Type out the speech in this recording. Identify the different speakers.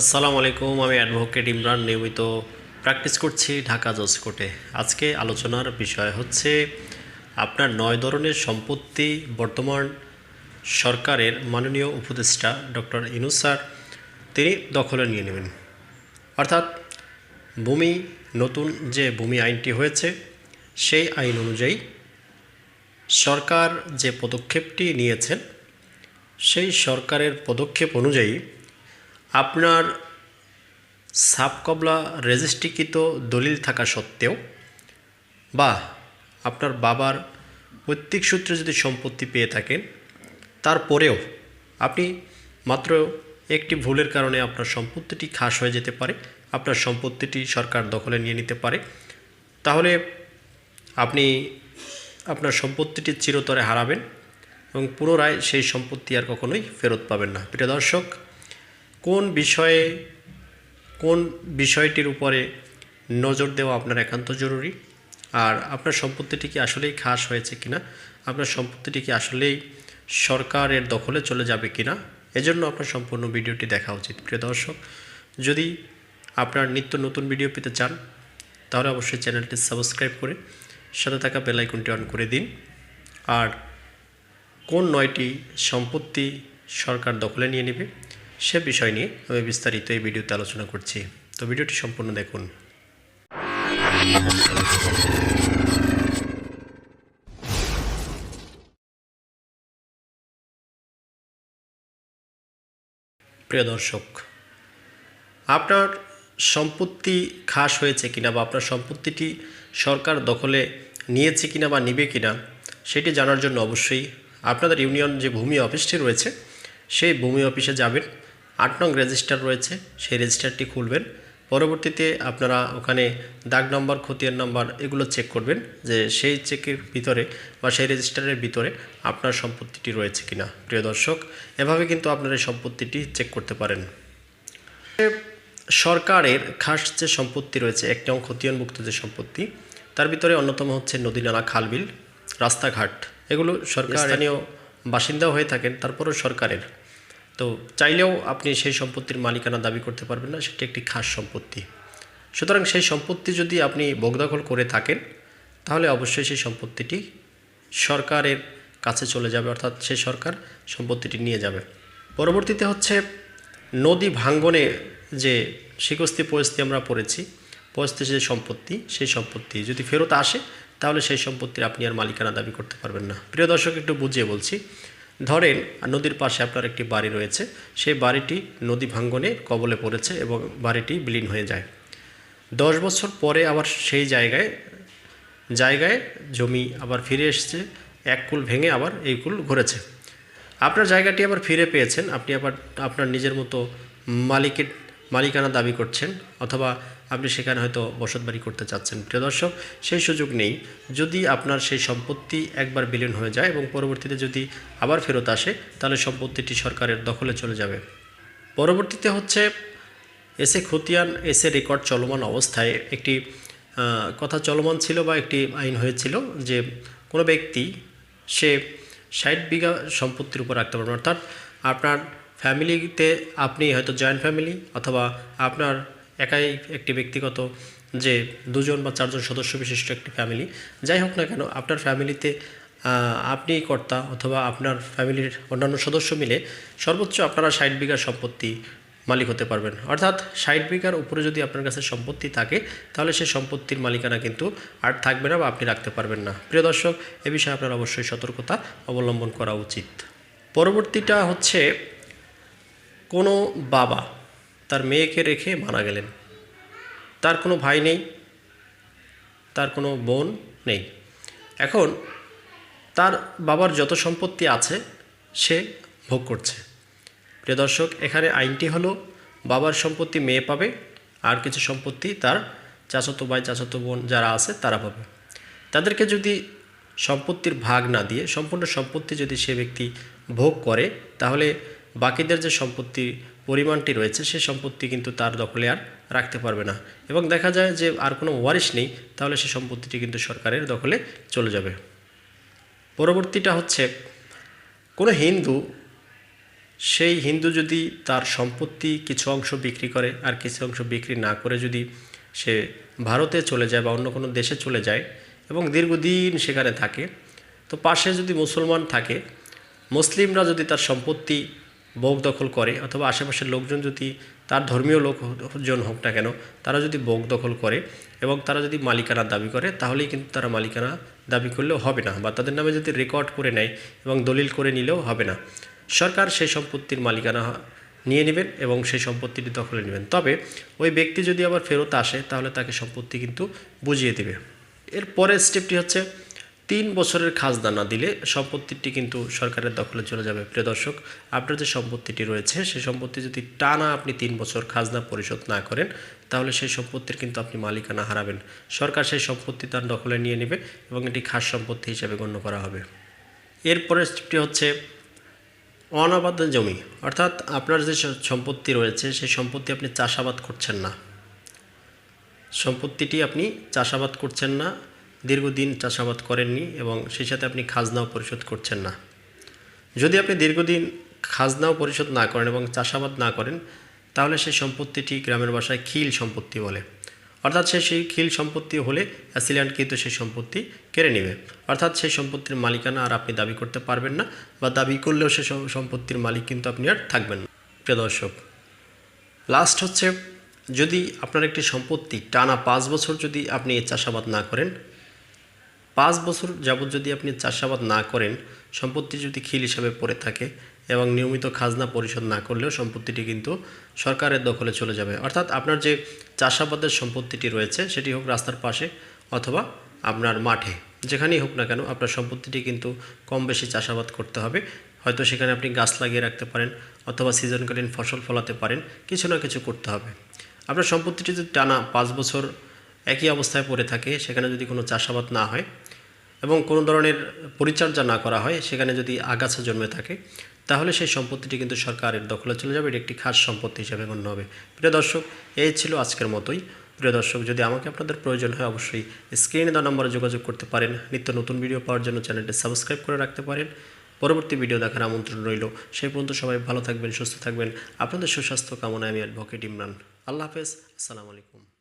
Speaker 1: আসসালামু আলাইকুম, আমি অ্যাডভোকেট ইমরান নিয়মিত প্র্যাকটিস করছি ঢাকা জজ কোর্টে। আজকে আলোচনার বিষয় হচ্ছে, আপনার নয় ধরনের সম্পত্তি বর্তমান সরকারের মাননীয় উপদেষ্টা ডক্টর ইনুস স্যার, তিনি দখলে নিয়ে নেবেন। অর্থাৎ, ভূমি, নতুন যে ভূমি আইনটি হয়েছে, সেই আইন অনুযায়ী সরকার যে পদক্ষেপটি নিয়েছেন, সেই সরকারের পদক্ষেপ অনুযায়ী আপনার সাবকবলা রেজিস্ট্রিকৃত দলিল থাকা সত্ত্বেও বা আপনার বাবার পৈতৃক সূত্রে যদি সম্পত্তি পেয়ে থাকেন, তারপরেও আপনি মাত্র একটি ভুলের কারণে আপনার সম্পত্তিটি খাস হয়ে যেতে পারে, আপনার সম্পত্তিটি সরকার দখলে নিয়ে নিতে পারে, তাহলে আপনি আপনার সম্পত্তিটি চিরতরে হারাবেন এবং পুনরায় সেই সম্পত্তি আর কখনোই ফেরত পাবেন না। প্রিয় দর্শক কোন বিষয়ে, কোন বিষয়টির উপরে নজর দেওয়া আপনার একান্ত জরুরি? আর আপনার সম্পত্তিটি কি আসলেই খাস হয়েছে কিনা? আপনার সম্পত্তিটি কি আসলেই সরকারের দখলে চলে যাবে কিনা? এজন্য আপনার সম্পূর্ণ ভিডিওটি দেখা উচিত, প্রিয় দর্শক। যদি আপনার নিত্য নতুন ভিডিও পেতে চান, তাহলে অবশ্যই চ্যানেলটি সাবস্ক্রাইব করে সাথে থাকা বেলাইকনটি অন করে দিন। আর কোন নয়টি সম্পত্তি সরকার দখলে নিয়ে নেবে? সে বিষয় নিয়ে আমি বিস্তারিত এই ভিডিওতে আলোচনা করছি। তো ভিডিওটি সম্পূর্ণ দেখুন। প্রিয় দর্শক, আপনার সম্পত্তি খাস হয়েছে কিনা বা আপনার সম্পত্তিটি সরকার দখলে নিয়েছে কিনা বা নিবে কিনা, সেটি জানার জন্য অবশ্যই আপনাদের ইউনিয়ন যে ভূমি অফিসটি রয়েছে, সেই ভূমি অফিসে যাবেন। আট নং রেজিস্টার রয়েছে সেই রেজিস্টারটি খুলবেন। পরবর্তীতে আপনারা ওখানে দাগ নম্বর খতিয়ান নাম্বার এগুলো চেক করবেন যে সেই চেকের ভিতরে বা সেই রেজিস্টারের ভিতরে আপনার সম্পত্তিটি রয়েছে কিনা। প্রিয় দর্শক এভাবে কিন্তু আপনারা এই সম্পত্তিটি চেক করতে পারেন। সরকারের খাস যে সম্পত্তি রয়েছে এক নং খতিয়ানভুক্ত যে সম্পত্তি তার ভিতরে অন্যতম হচ্ছে নদী নালা খালবিল রাস্তাঘাট। এগুলো সরকার স্থানীয় বাসিন্দাও হয়ে থাকেন তারপরেও সরকারের। তো চাইলেও আপনি সেই সম্পত্তির মালিকানা দাবি করতে পারবেন না, সেটি একটি খাস সম্পত্তি। সুতরাং সেই সম্পত্তি যদি আপনি বগদখল করে থাকেন, তাহলে অবশ্যই সেই সম্পত্তিটি সরকারের কাছে চলে যাবে, অর্থাৎ সেই সরকার সম্পত্তিটি নিয়ে যাবে। পরবর্তীতে হচ্ছে নদী ভাঙ্গনে যে শিকস্তি পরিস্থিতি আমরা পড়েছি পরিস্থিতি যে সম্পত্তি, সেই সম্পত্তি যদি ফেরত আসে, তাহলে সেই সম্পত্তির আপনি আর মালিকানা দাবি করতে পারবেন না। প্রিয় দর্শক, একটু বুঝিয়ে বলছি ধরেন, নদীর পাশে আপনার একটি বাড়ি রয়েছে, সেই বাড়িটি নদী ভাঙ্গনে কবলে পড়েছে এবং বাড়িটি বিলীন হয়ে যায়। দশ বছর পরে আবার সেই জায়গায় জায়গায় জমি আবার ফিরে এসেছে, এক কুল ভেঙে আবার এই কুল ঘুরেছে। আপনার জায়গাটি আবার ফিরে পেয়েছেন, আপনি আবার আপনার নিজের মতো মালিকের মালিকানা দাবি করছেন, অথবা আপনি সেখানে হয়তো বসত বাড়ি করতে চাচ্ছেন। প্রিয় দর্শক, সেই সুযোগ নেই। যদি আপনার সেই সম্পত্তি একবার বিলীন হয়ে যায় এবং পরবর্তীতে যদি আবার ফেরত আসে, তাহলে সম্পত্তিটি সরকারের দখলে চলে যাবে। পরবর্তীতে হচ্ছে এসে খতিয়ান এসে রেকর্ড চলমান অবস্থায় একটি কথা চলমান ছিল বা একটি আইন হয়েছিল যে কোনো ব্যক্তি সে ষাট বিঘা সম্পত্তির উপর রাখতে পারবেন অর্থাৎ আপনার ফ্যামিলিতে আপনি হয়তো জয়েন্ট ফ্যামিলি অথবা আপনার একাই একটি ব্যক্তিগত যে দুজন বা চারজন সদস্য বিশিষ্ট একটি ফ্যামিলি যাই হোক না কেন, আপনার ফ্যামিলিতে আপনি কর্তা অথবা আপনার ফ্যামিলির অন্যান্য সদস্য মিলে সর্বোচ্চ আপনারা ষাট বিঘা সম্পত্তি মালিক হতে পারবেন। অর্থাৎ ষাট বিঘার উপরে যদি আপনার কাছে সম্পত্তি থাকে, তাহলে সেই সম্পত্তির মালিকানা কিন্তু আর থাকবে না বা আপনি রাখতে পারবেন না। প্রিয় দর্শক, এ বিষয়ে আপনার অবশ্যই সতর্কতা অবলম্বন করা উচিত। পরবর্তীটা হচ্ছে কোনো বাবা তার মেয়েকে রেখে মারা গেলেন। তার কোনো ভাই নেই, তার কোনো বোন নেই। এখন তার বাবার যত সম্পত্তি আছে, সে ভোগ করছে। প্রিয় দর্শক, এখানে আইনটি হলো, বাবার সম্পত্তি মেয়ে পাবে, আর কিছু সম্পত্তি তার চাচাতো ভাই, চাচাতো বোন যারা আছে, তারা পাবে। তাদেরকে যদি সম্পত্তির ভাগ না দিয়ে, সম্পূর্ণ সম্পত্তি যদি সে ব্যক্তি ভোগ করে, তাহলে বাকিদের যে সম্পত্তির পরিমাণটি রয়েছে, সে সম্পত্তি কিন্তু তার দখলে আর রাখতে পারবে না। এবং দেখা যায় যে আর কোনো ওয়ারিশ নেই, তাহলে সে সম্পত্তিটি কিন্তু সরকারের দখলে চলে যাবে। পরবর্তীটা হচ্ছে, কোনো হিন্দু, সেই হিন্দু যদি তার সম্পত্তি কিছু অংশ বিক্রি করে আর কিছু অংশ বিক্রি না করে যদি সে ভারতে চলে যায় বা অন্য কোনো দেশে চলে যায় এবং দীর্ঘদিন সেখানে থাকে, তো পাশে যদি মুসলমান থাকে, মুসলিমরা যদি তার সম্পত্তি ভোগ দখল করে অথবা আশেপাশের লোকজন যদি তার ধর্মীয় লোকজন হোক না কেন, তারা যদি ভোগ দখল করে এবং তারা যদি মালিকানা দাবি করে, তাহলেই কিন্তু তারা মালিকানা দাবি করলেও হবে না বা তাদের নামে যদি রেকর্ড করে নেয় এবং দলিল করে নিলেও হবে না। সরকার সেই সম্পত্তির মালিকানা নিয়ে নেবেন এবং সেই সম্পত্তিটি দখলে নেবেন। তবে ওই ব্যক্তি যদি আবার ফেরত আসে, তাহলে তাকে সম্পত্তি কিন্তু বুঝিয়ে দেবে। এর পরের স্টেপটি হচ্ছে তিন বছরের খাজনা না দিলে সম্পত্তিটি কিন্তু সরকারের দখলে চলে যাবে। প্রিয় দর্শক, আপনার যে সম্পত্তিটি রয়েছে সেই সম্পত্তি যদি টানা আপনি তিন বছর খাজনা পরিশোধ না করেন, তাহলে সেই সম্পত্তির কিন্তু আপনি মালিকানা হারাবেন। সরকার সেই সম্পত্তি তার দখলে নিয়ে নেবে এবং এটি খাস সম্পত্তি হিসেবে গণ্য করা হবে। এরপরের স্টেপটি হচ্ছে অনাবাদ জমি। অর্থাৎ আপনার যে সম্পত্তি রয়েছে, সেই সম্পত্তি আপনি চাষাবাদ করছেন না। সম্পত্তিটি আপনি চাষাবাদ করছেন না দীর্ঘদিন চাষাবাদ করেননি এবং সেই সাথে আপনি খাজনাও পরিশোধ করছেন না। যদি আপনি দীর্ঘদিন খাজনাও পরিশোধ না করেন এবং চাষাবাদ না করেন, তাহলে সেই সম্পত্তিটি গ্রামের ভাষায় খিল সম্পত্তি বলে। অর্থাৎ সে সেই খিল সম্পত্তি হলে অ্যাসিল্যান্ড কিন্তু সেই সম্পত্তি কেড়ে নেবে। অর্থাৎ সেই সম্পত্তির মালিকানা আর আপনি দাবি করতে পারবেন না বা দাবি করলেও সে সম্পত্তির মালিক কিন্তু আপনি আর থাকবেন না। প্রিয় দর্শক লাস্ট হচ্ছে, যদি আপনার একটি সম্পত্তি টানা পাঁচ বছর যদি আপনি চাষাবাদ না করেন পাঁচ বছর যাবৎ যদি আপনি চাষাবাদ না করেন, সম্পত্তি যদি খিল হিসাবে পড়ে থাকে এবং নিয়মিত খাজনা পরিশোধ না করলেও সম্পত্তিটি কিন্তু সরকারের দখলে চলে যাবে। অর্থাৎ আপনার যে চাষাবাদের সম্পত্তিটি রয়েছে, সেটি হোক রাস্তার পাশে অথবা আপনার মাঠে, যেখানেই হোক না কেন আপনার সম্পত্তিটি কিন্তু কম বেশি চাষাবাদ করতে হবে। হয়তো সেখানে আপনি গাছ লাগিয়ে রাখতে পারেন অথবা সিজনকালীন ফসল ফলাতে পারেন, কিছু না কিছু করতে হবে। আপনার সম্পত্তিটি যদি টানা পাঁচ বছর একই অবস্থায় পড়ে থাকে, সেখানে যদি কোনো চাষাবাদ না হয় এবং কোনো ধরনের পরিচর্যা না করা হয়, সেখানে যদি আগাছা জন্মে থাকে, তাহলে সেই সম্পত্তিটি কিন্তু সরকারের দখলে চলে যাবে, এটি একটি খাস সম্পত্তি হিসেবে গণ্য হবে। প্রিয় দর্শক, এই ছিল আজকের মতোই। প্রিয় দর্শক, যদি আমাকে আপনাদের প্রয়োজন হয়, অবশ্যই স্ক্রিনে দেওয়া নম্বরে যোগাযোগ করতে পারেন। নিত্য নতুন ভিডিও পাওয়ার জন্য চ্যানেলটি সাবস্ক্রাইব করে রাখতে পারেন। পরবর্তী ভিডিও দেখার আমন্ত্রণ রইল। সেই পর্যন্ত সবাই ভালো থাকবেন, সুস্থ থাকবেন। আপনাদের সুস্বাস্থ্য কামনায় আমি অ্যাডভোকেট ইমরান। আল্লাহ হাফেজ, আসসালামু আলাইকুম।